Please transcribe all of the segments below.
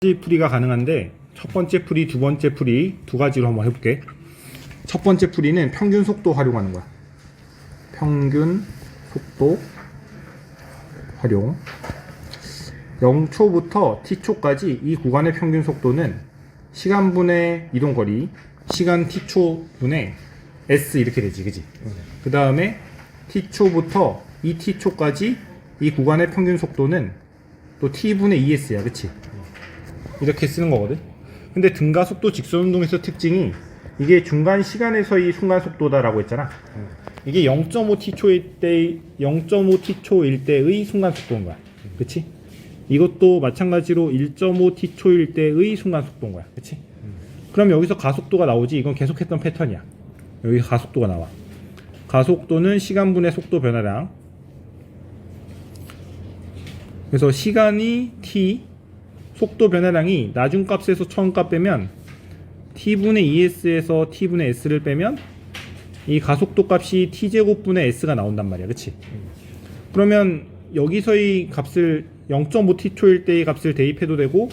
가지 풀이가 가능한데 첫 번째 풀이, 두 번째 풀이 두 가지로 한번 해볼게. 첫 번째 풀이는 평균 속도 활용하는 거야. 평균 속도 활용. 0초부터 t초까지 이 구간의 평균 속도는 시간분의 이동거리, 시간 t초분의 s 이렇게 되지, 그지? 그 다음에 t초부터 이 t초까지 이 구간의 평균 속도는 또 t분의 2s야, 그치? 이렇게 쓰는 거거든. 근데 등가 속도 직선 운동에서 특징이 이게 중간 시간에서의 순간 속도다라고 했잖아. 이게 0.5t초일 때 0.5t초일 때의 순간 속도인 거야. 그치? 이것도 마찬가지로 1.5t초일 때의 순간 속도인 거야. 그치? 그럼 여기서 가속도가 나오지. 이건 계속했던 패턴이야. 여기 가속도가 나와. 가속도는 시간분의 속도 변화량. 그래서 시간이 t, 속도 변화량이 나중값에서 처음 값 빼면 t분의 2s에서 t분의 s를 빼면 이 가속도 값이 t제곱분의 s가 나온단 말이야. 그치? 그러면 여기서의 값을 0.5t초일 때의 값을 대입해도 되고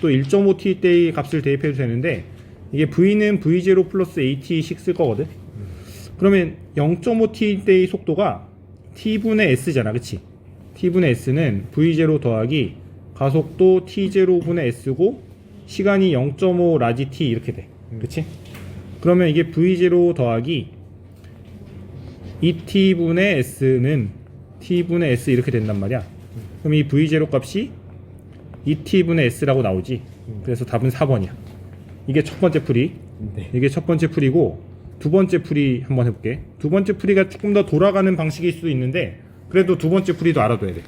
또 1.5t 때의 값을 대입해도 되는데 이게 v는 v0 플러스 at식 쓸 거거든. 그러면 0.5t 때의 속도가 t분의 s잖아. 그치? t분의 s는 v0 더하기 가속도 t0분의 s고 시간이 0.5 라지 t 이렇게 돼. 그치? 그러면 이게 v0 더하기 2t분의 s는 t분의 s 이렇게 된단 말이야. 그럼 이 v0 값이 2t분의 s라고 나오지. 그래서 답은 4번이야. 이게 첫 번째 풀이. 네. 이게 첫 번째 풀이고 두 번째 풀이 한번 해볼게. 두 번째 풀이가 조금 더 돌아가는 방식일 수도 있는데 그래도 두 번째 풀이도 알아둬야 돼.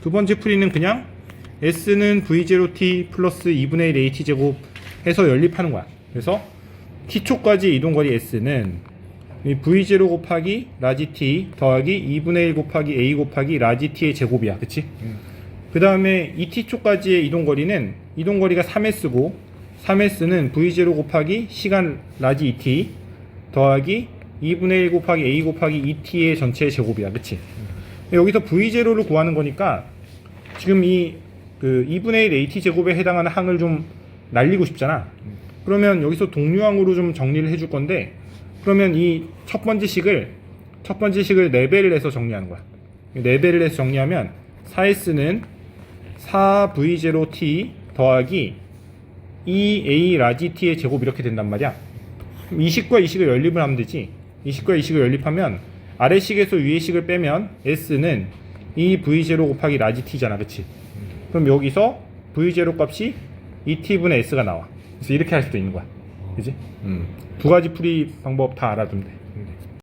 두 번째 풀이는 그냥 s는 v0t 플러스 2분의 1 at 제곱 해서 연립하는 거야. 그래서 t초까지 이동거리 s는 이 v0 곱하기 라지 t 더하기 2분의 1 곱하기 a 곱하기 라지 t의 제곱이야. 그치? 그 다음에 2t초까지의 이동거리는 이동거리가 3s고 3s는 v0 곱하기 시간 라지 2t 더하기 2분의 1 곱하기 a 곱하기 2t의 전체 제곱이야. 그치? 여기서 v0를 구하는 거니까 지금 이 그 2분의 1 at 제곱에 해당하는 항을 좀 날리고 싶잖아. 그러면 여기서 동류항으로 좀 정리를 해줄 건데 그러면 이 첫 번째 식을 첫 번째 식을 4배를 해서 정리하는 거야. 4배를 해서 정리하면 4s는 4v0t 더하기 2a 라지 t의 제곱 이렇게 된단 말이야. 이 식과 이 식을 연립을 하면 되지. 이 식과 이 식을 연립하면 아래 식에서 위의 식을 빼면 s는 2v0 곱하기 라지 t잖아. 그치? 그럼 여기서 v0 값이 2t분의 s가 나와. 그래서 이렇게 할 수도 있는 거야. 그지? 음. 두 가지 풀이 방법 다 알아두면 돼.